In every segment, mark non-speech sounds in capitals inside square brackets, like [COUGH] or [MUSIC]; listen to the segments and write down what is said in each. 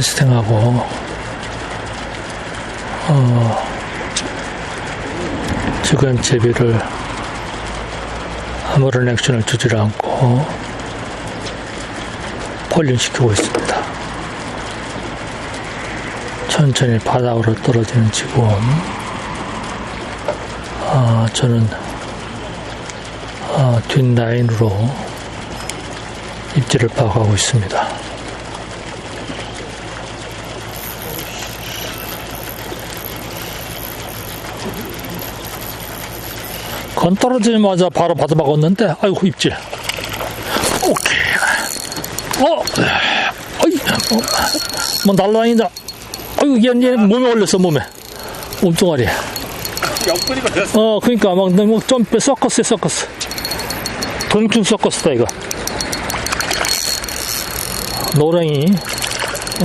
캐스팅하고 어, 지금 제비를 아무런 액션을 주지 않고 폴링시키고 있습니다. 천천히 바닥으로 떨어지는 지금 아, 저는 아, 뒷라인으로 입지를 파악하고 있습니다. 건 떨어지자마자 바로 받아먹었는데, 아이고, 입질. 오케이. 어, 어이, 어, 뭐 날라다닌다. 아이고, 얘, 얘 몸에 올렸어, 몸에. 몸뚱아리. 어, 그니까, 막, 뭐, 점프, 서커스에 서커스. 동충 서커스다, 이거. 노랭이,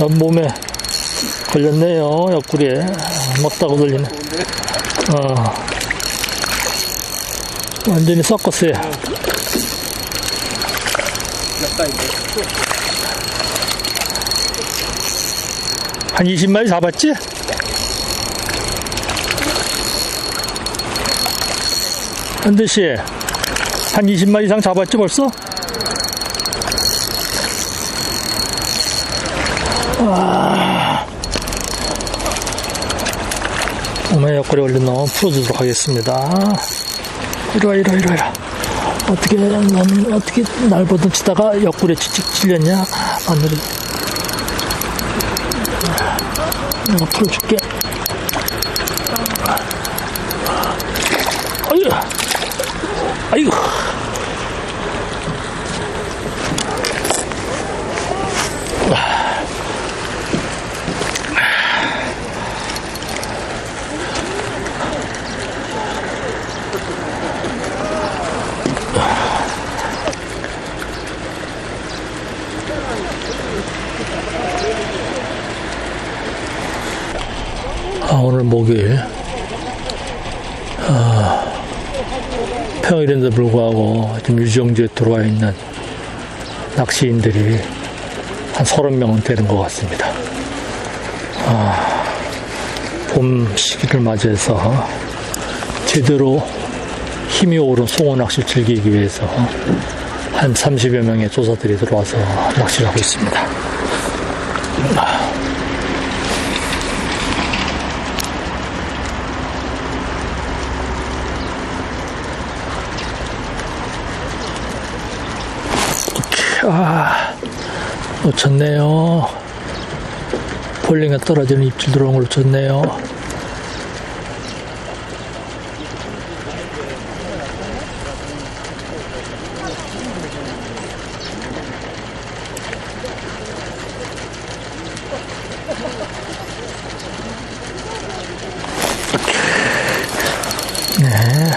어, 몸에 걸렸네요, 옆구리에. 먹다고 들리네. 어. 완전히 이제. 한 20마리 잡았지? 현대씨, 한 20마리 이상 잡았지 벌써? 몸에 옆구리 올린 놈 풀어주도록 하겠습니다. 이리와, 이리와, 이리와. 어떻게, 넌 어떻게 날 보던 치다가 옆구리에 치직 찔렸냐? 마늘이. 내가 풀어줄게. 아유, 아유. 아, 오늘 목요일. 아, 평일인데 불구하고 지금 유정지에 들어와 있는 낚시인들이 한 30명은 되는 것 같습니다. 아, 봄 시기를 맞이해서 제대로 힘이 오른 송어 낚시를 즐기기 위해서 한 30여 명의 조사들이 들어와서 낚시를 하고 있습니다. 아, 놓쳤네요. 볼링에 떨어지는 입질 들어온 걸 놓쳤네요. 네.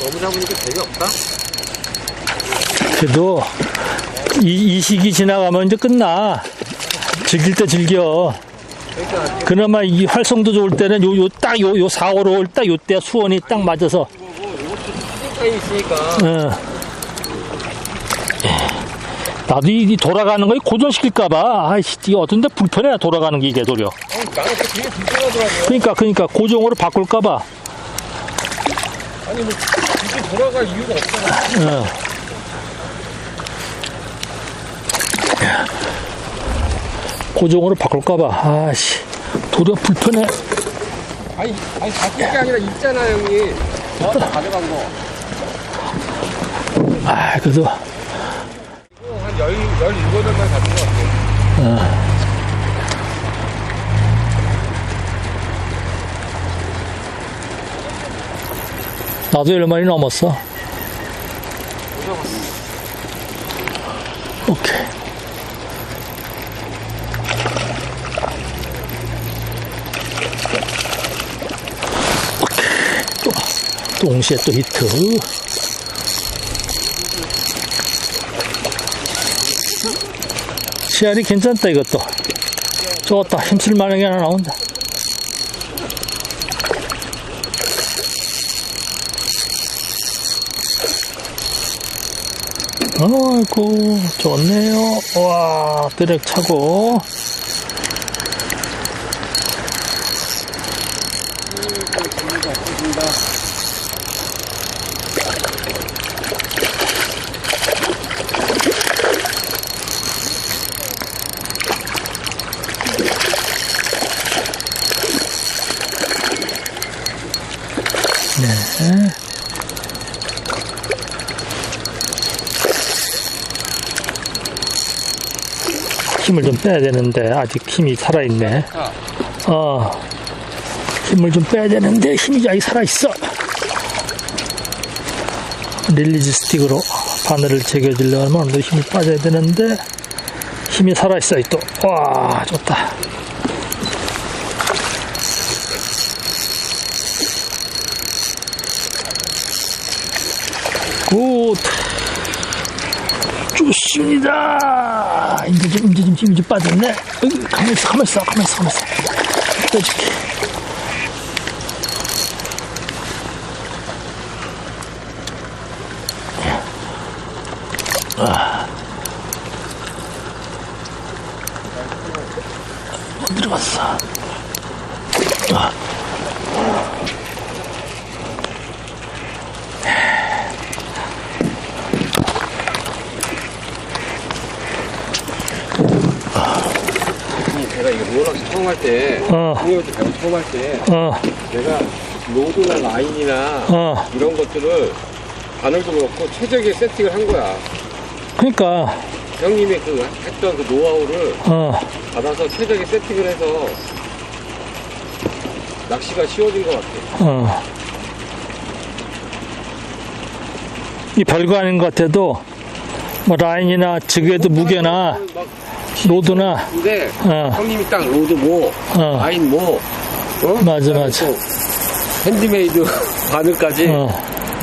너무 잡으니까 재미없다. 그래도 이, 이 시기 지나가면 이제 끝나. 즐길 때 즐겨. 그나마 이 활성도 좋을 때는 요, 요, 딱, 요, 요 4, 5, 5월 딱 요때 수온이 딱 맞아서, 어. 나도 이, 이 돌아가는 거 고정시킬까봐. 아이씨, 이게 어떤데 불편해, 돌아가는 게 이게 도려. 어, 그. 그러니까, 그러니까, 고정으로 바꿀까봐. 아니 뭐 이게 돌아갈 이유가 없잖아. 어. 고정으로 바꿀까봐. 아씨, 도려 불편해. 아니 아니 바꿀 게 아니라 있잖아 형이. 저한테 가져간 거. 아, 그래도, 이거 한 열, 열일곱 년만 가진 것 같아. 나도 얼마나 넘었어. 오케이. 오케이. 동시에 또 히트. 씨알이 괜찮다, 이것도. 좋다. 힘쓸만한 게 하나 나온다. 아이고, 좋네요. 와, 드랙 차고. 네. 힘을 좀 빼야 되는데, 아직 힘이 살아있네. 자, 어, 힘을 좀 빼야 되는데 힘이 아직 살아있어. 릴리즈 스틱으로 바늘을 어느 정도 힘이 빠져야 되는데 힘이 살아있어요 또. 와 좋다. 굿. 좋습니다. 이제 좀, 이제 좀좀 빠졌네. 어이, 가만히 있어, 가만히 있어, 가만히 있어, 가만히 있어. 빼줄게. 못 들어갔어. 이 제가 이거 로낚시 처음 할 때, 어. 공유도 배워 처음 할 때, 어, 내가 로드나 라인이나 어. 이런 것들을 바늘도 그렇고 최적의 세팅을 한 거야. 그러니까, 형님이 그 했던 그 노하우를 어, 받아서 최적의 세팅을 해서 낚시가 쉬워진 것 같아. 어. 이 별거 아닌 것 같아도, 뭐, 라인이나 지그헤드 무게나, 막 로드나, 근데 어, 형님이 딱 로드 뭐, 어. 라인 뭐, 어? 맞아, 맞아. 또 핸드메이드 [LAUGHS] 바늘까지. 어,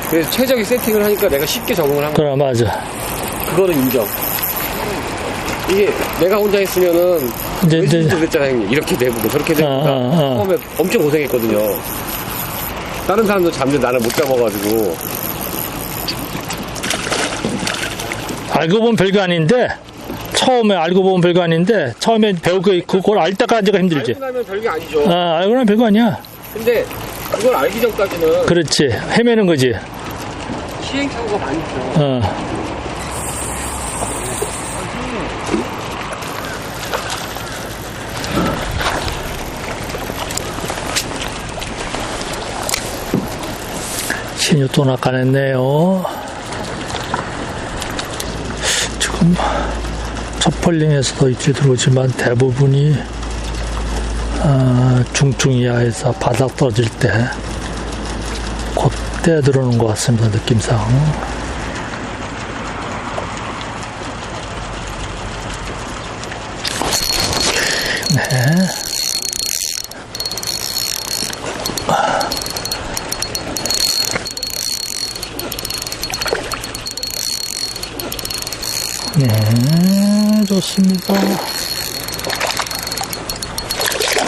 그래서 최적의 세팅을 하니까 내가 쉽게 적응을 한 거야. 그래, 맞아. 그거는 인정. 이게 내가 혼자 했으면은 이제, 이제, 그랬잖아 형님. 이렇게 내보고 저렇게 내보고 어, 어, 어. 처음에 엄청 고생했거든요. 다른 사람도 잡는데 나는 못 잡아가지고 알고 보면 별거 아닌데, 처음에 알고 보면 별거 아닌데, 처음에 배우고, 그걸 알 때까지가 힘들지. 알고 나면 별게 아니죠. 아, 알고 나면 별거 아니야. 근데 그걸 알기 전까지는 그렇지. 헤매는 거지. 시행착오가 많이 있죠. 어. 신유 또 낚아냈네요. 지금 첫펄링에서도 입질 들어오지만 대부분이 아, 중증 이하에서 바닥 떨어질 때 그때 들어오는 것 같습니다. 느낌상. 네. 네, 좋습니다.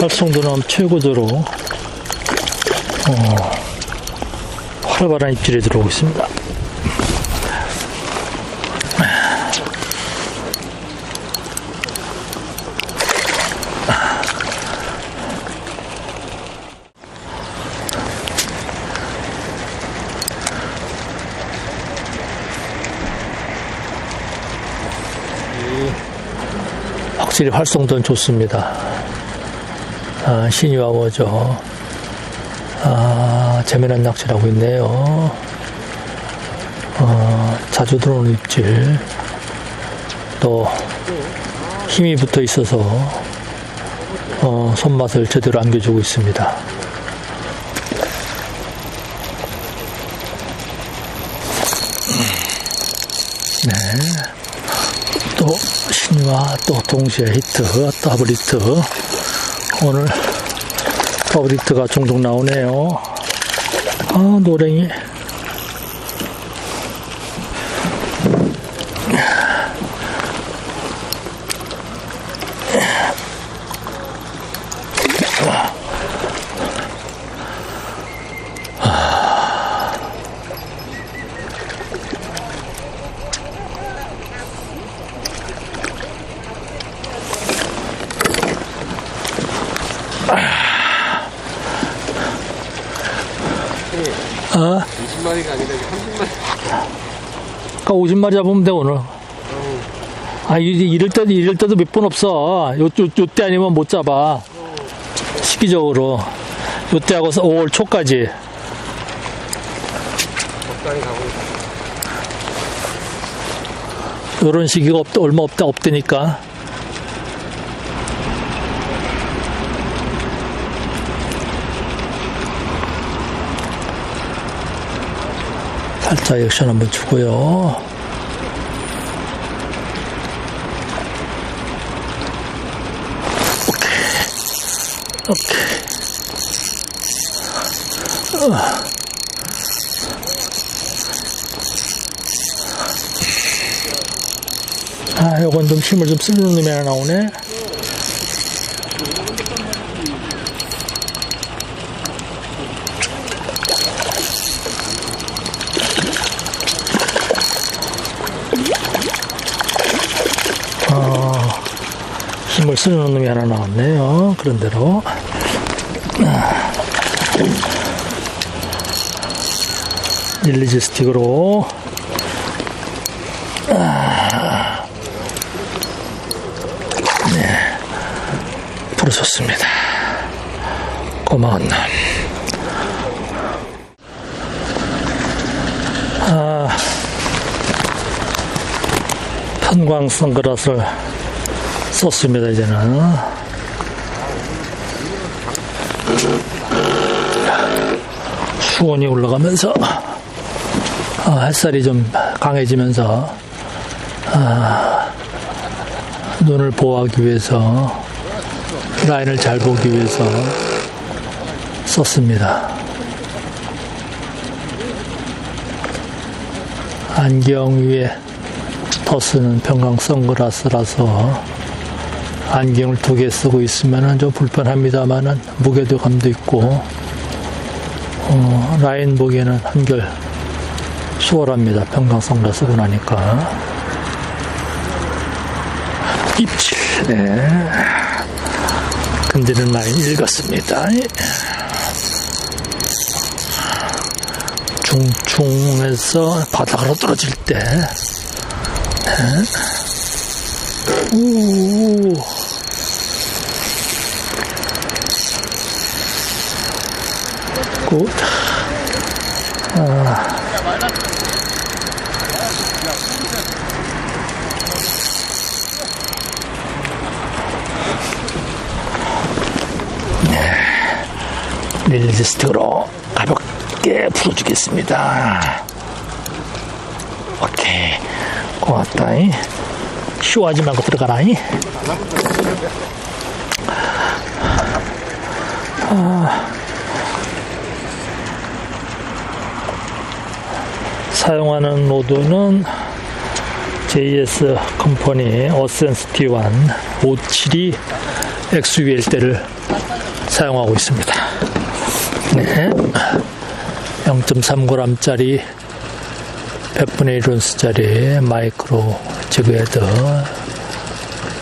활성도 는 최고조로 어, 활발한 입질이 들어오고 있습니다. 확실히 활성도는 좋습니다. 아, 신이와 워죠. 아, 재미난 낚시를 하고 있네요. 어, 자주 들어오는 입질. 또, 힘이 붙어 있어서, 어, 손맛을 제대로 안겨주고 있습니다. 네. 또, 신이와 또 동시에 히트, 더블 히트. 오늘 히트가 종종 나오네요. 아, 노랭이. 어? 20마리가 아니라 30마리. 그러니까 50마리 잡으면 돼, 오늘. 아, 이- 이럴 때도, 이럴 때도 몇 번 없어. 요, 요, 요때 아니면 못 잡아. 시기적으로. 요때 하고서 5월 초까지. 요런 시기가 없다, 얼마 없다, 없다니까. 살짝 액션 한번 주고요. 오케이. 오케이. 아, 요건 좀 힘을 좀 쓰는 놈이 하나 나오네. 힘을 쓰는 놈이 하나 나왔네요. 그런 대로. 아. 릴리즈 스틱으로 풀어줬습니다. 고마운 놈. 아, 편광 선글라스를 썼습니다, 이제는. 수온이 올라가면서, 아, 햇살이 좀 강해지면서, 아, 눈을 보호하기 위해서 라인을 잘 보기 위해서 썼습니다. 안경 위에 더 쓰는 평강 선글라스라서 안경을 두 개 쓰고 있으면 좀 불편합니다만은 무게도감도 있고 어, 라인 보기에는 한결 수월합니다. 평강 선글라스 쓰고 나니까 입질 네. 건드는 라인 읽었습니다. 중중에서 바닥으로 떨어질 때, 네. 우, 굿. 아. 릴리즈 스틱으로 가볍게 풀어주겠습니다. 오케이. 고맙다. 이. 쇼하지 말고 들어가라. 이. 아. 사용하는 로드는 JS 컴퍼니 어센스 T1 572 XUL대를 사용하고 있습니다. 네. 0.3g짜리 100분의 1온스짜리 마이크로 지그헤드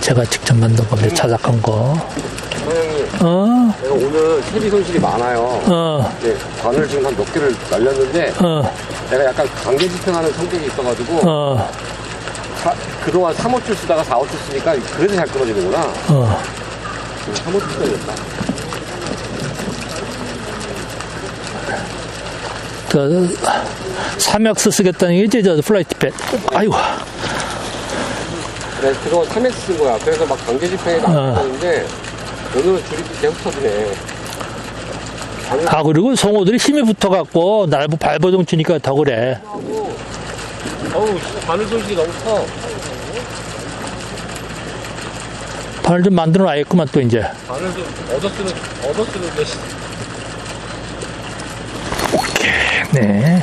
제가 직접 만든 겁니다. 자작한 거. 어, 내가 오늘 세비 손실이 많아요. 어, 네, 바늘 지금 한 몇 개를 날렸는데 어, 내가 약간 관계 집행하는 성격이 있어가지고 어, 사- 그동안 3호줄 쓰다가 4호줄 쓰니까 그래서 잘 끊어지는구나. 어. 3호줄 써야겠다. 그, 3X 쓰겠다는 얘기지, 저 플라이트 팻. 아이고, 내가 그동안 3X 쓴 거야. 그래서 막 관계 집행이 어. 나왔는데 오늘은 줄이 계속 터지네. 아, 그리고 성호들이 힘이 붙어갖고 날부 발버둥 치니까 더 그래. 어우, 바늘 손실이 너무 커. 바늘 좀 만들어 놔야겠구만, 또 이제. 바늘 좀 얻어 쓰는, 얻어 쓰는데. 네.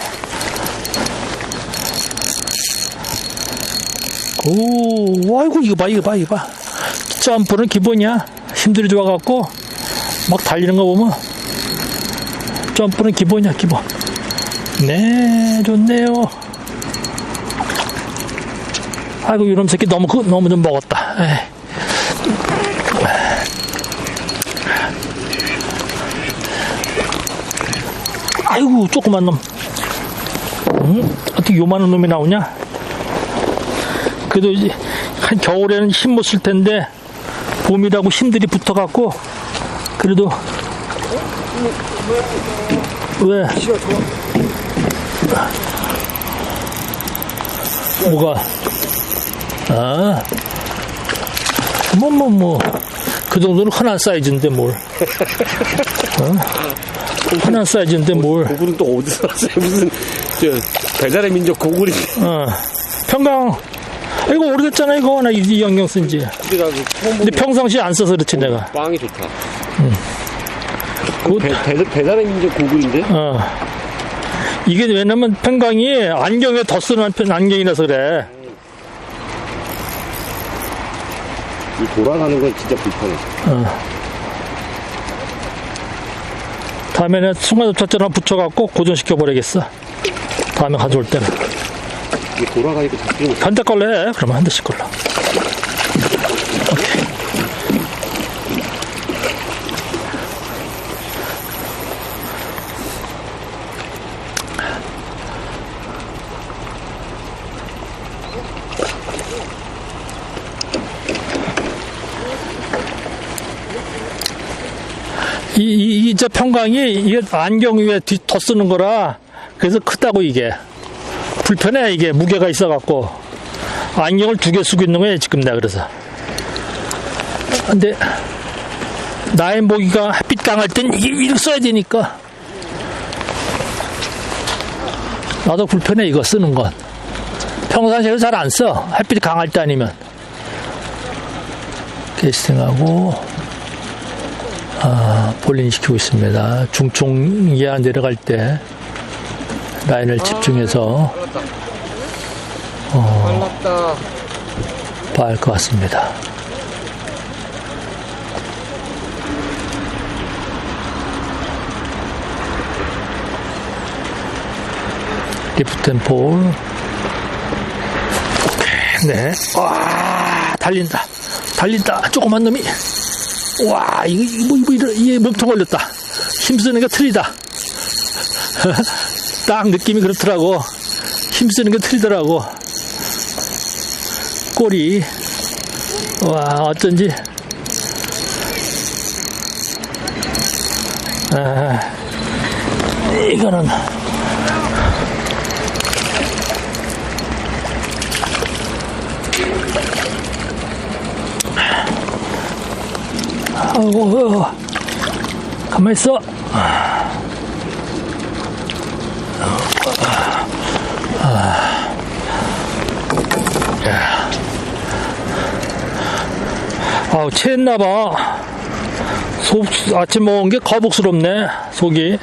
오, 아이고, 이거 봐, 이거 봐, 이거 봐. 점프는 기본이야. 힘들이 좋아갖고, 막 달리는 거 보면, 점프는 기본이야, 기본. 네, 좋네요. 아이고, 이놈 새끼 너무, 그- 너무 좀 먹었다. 에이. 아이고, 조그만 놈. 응? 어떻게 요만한 놈이 나오냐? 그래도 이제 한 겨울에는 힘 못 쓸 텐데, 봄이라고 힘들이 붙어갖고, 그래도, 왜? 시가 좋아. 뭐가? 아, 뭐, 뭐, 뭐. 그 정도는 흔한 사이즈인데 뭘. 어? 흔한 사이즈인데 뭘. 고구는 또 어디서 왔어요? 무슨, 저, 배달의 민족 고구리. 어. 평강. 이거 오래됐잖아, 이거. 나 이, 이 안경 쓴 지. 근데 보는 평상시에 안 써서 그렇지, 내가. 빵이 좋다. 그, 배, 배, 배달의 민족 고구리인데? 어. 이게 왜냐면 평강이 안경에 더 쓰는 편 안경이라서 그래. 이 돌아가는 건 진짜 불편해. 다음에는 순간접착제를 하나 붙여갖고 고정시켜버리겠어. 다음에 가져올 때는. 이 돌아가니까 잡히는 거. 한대 걸로 해. 그러면 한 대씩 걸로. 이, 이저 평강이 이게 안경 위에 뒤, 더 쓰는 거라 그래서 크다고 이게. 불편해 이게 무게가 있어 갖고. 안경을 두 개 쓰고 있는 거야 지금 내가 그래서. 근데 나의 모기가 햇빛 강할 땐 이게 이렇게 써야 되니까. 나도 불편해 이거 쓰는 건. 평상시에 잘 안 써. 햇빛이 강할 때 아니면. 캐스팅하고 아, 볼링 시키고 있습니다 중총 이하 내려갈 때 라인을 집중해서 빨랐다. 봐야 할 것 같습니다. 리프트 앤 볼. 오케이, 네. 와, 달린다. 달린다. 조그만 놈이. 와, 이거, 이거, 뭐, 이거, 이거, 이게 몸통 걸렸다. 힘쓰는 게 틀리다. [LAUGHS] 딱 느낌이 그렇더라고. 힘쓰는 게 틀리더라고. 꼬리. 와, 어쩐지. 아, 이거는. 아이고, 가만히 있어. 아우, 체했나봐. 속, 아침 먹은 게 거북스럽네, 속이.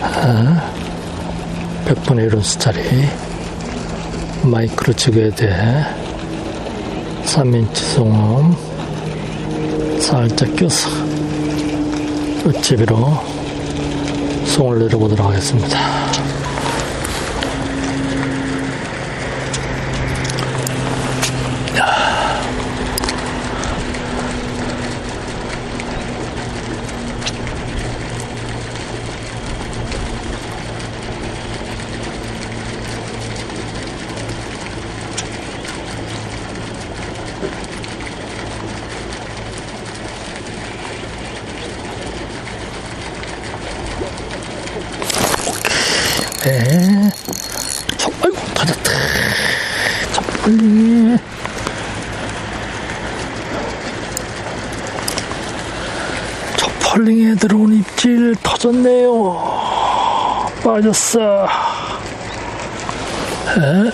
아, 100분의 1원 스짜리. 마이크로 찍어야 돼. 3인치 송음. 살짝 껴서. 어찌비로 송을 내려보도록 하겠습니다. 저 펄링에 들어온 입질 터졌네요. 빠졌어. 에?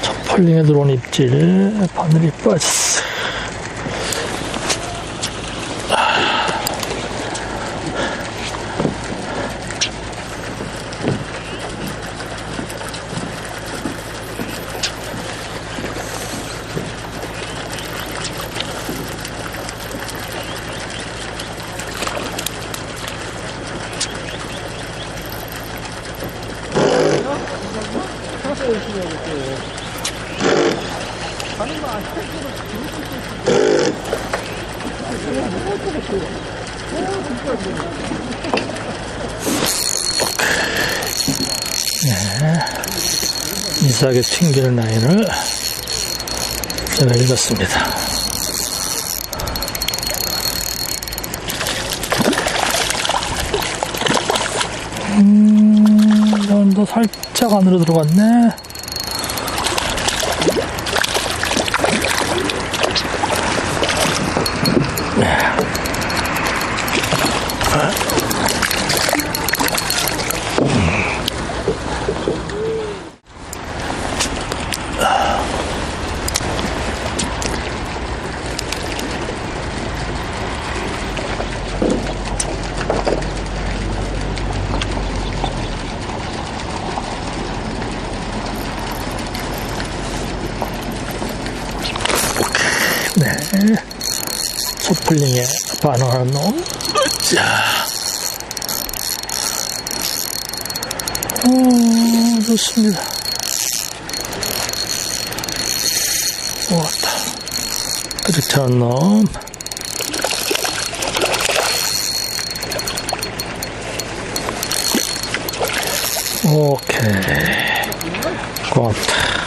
저 펄링에 들어온 입질 바늘이 빠졌어. 미세하게 튕기는 라인을 제가 읽었습니다. 음, 이건 더 살짝 안으로 들어갔네. 네. 반응하는 놈. 자. 오, 좋습니다. 그렇게 하는 놈. 오케이. 고맙다.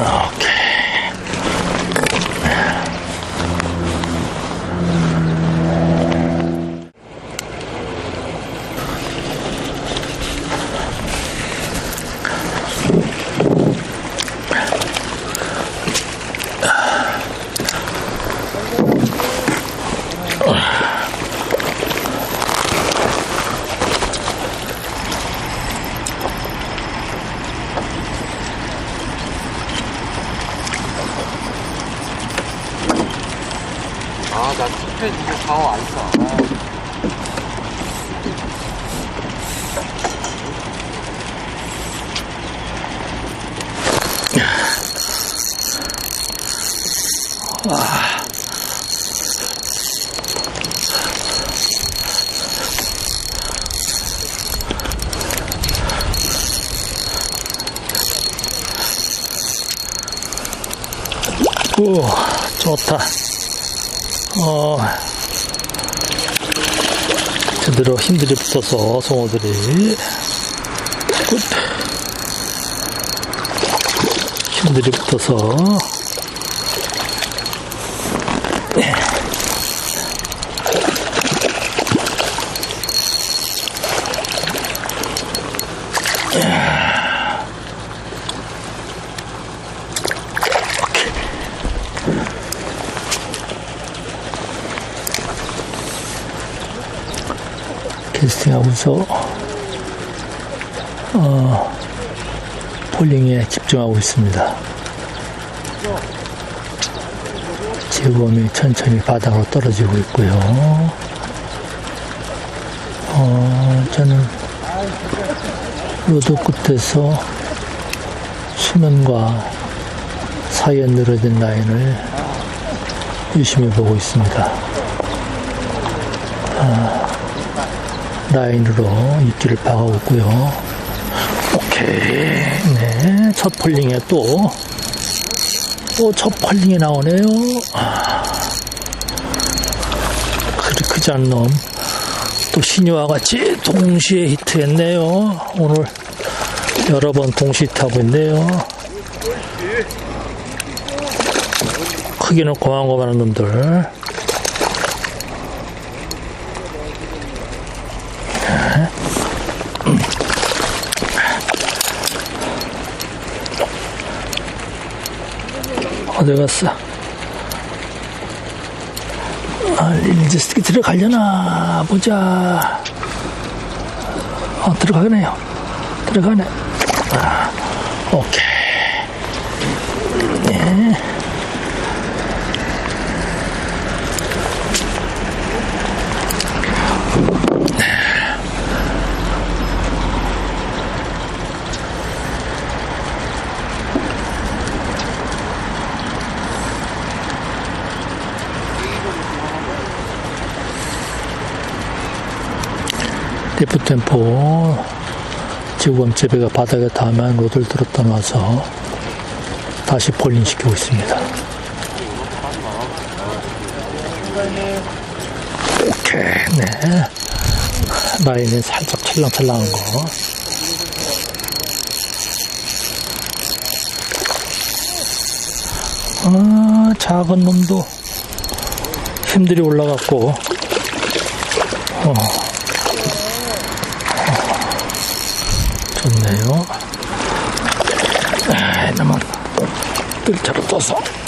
오 오, 좋다. 어, 제대로 힘들이 붙어서 송어들이 굿. 힘들이 붙어서 캐스팅하고서 어, 폴링에 집중하고 있습니다. 제구음이 천천히 바닥으로 떨어지고 있고요. 어, 저는 로드 끝에서 수면과 사이에 늘어진 라인을 유심히 보고 있습니다. 라인으로 입질을 박아오고요. 오케이. 네. 첫 폴링에 또, 또 첫 폴링이 나오네요. 아, 그리 크지 않은 놈. 또 신이와 같이 동시에 히트했네요. 오늘 여러 번 동시 히트하고 있네요. 크기는 고만고만한 놈들. 어디 갔어? 아, 이제 스틱 들어가려나? 보자. 어, 들어가네요. 들어가네. 아, 오케이. 리프템포 지구범 재배가 바닥에 닿으면 로드를 들었다 놔서 다시 폴링시키고 있습니다. 오케이, 네. 라인이 살짝 찰랑찰랑한 거. 아, 작은 놈도 힘들이 올라갔고, 어, 좋네요. 아, 이놈은 뜰채로 떠서. 아.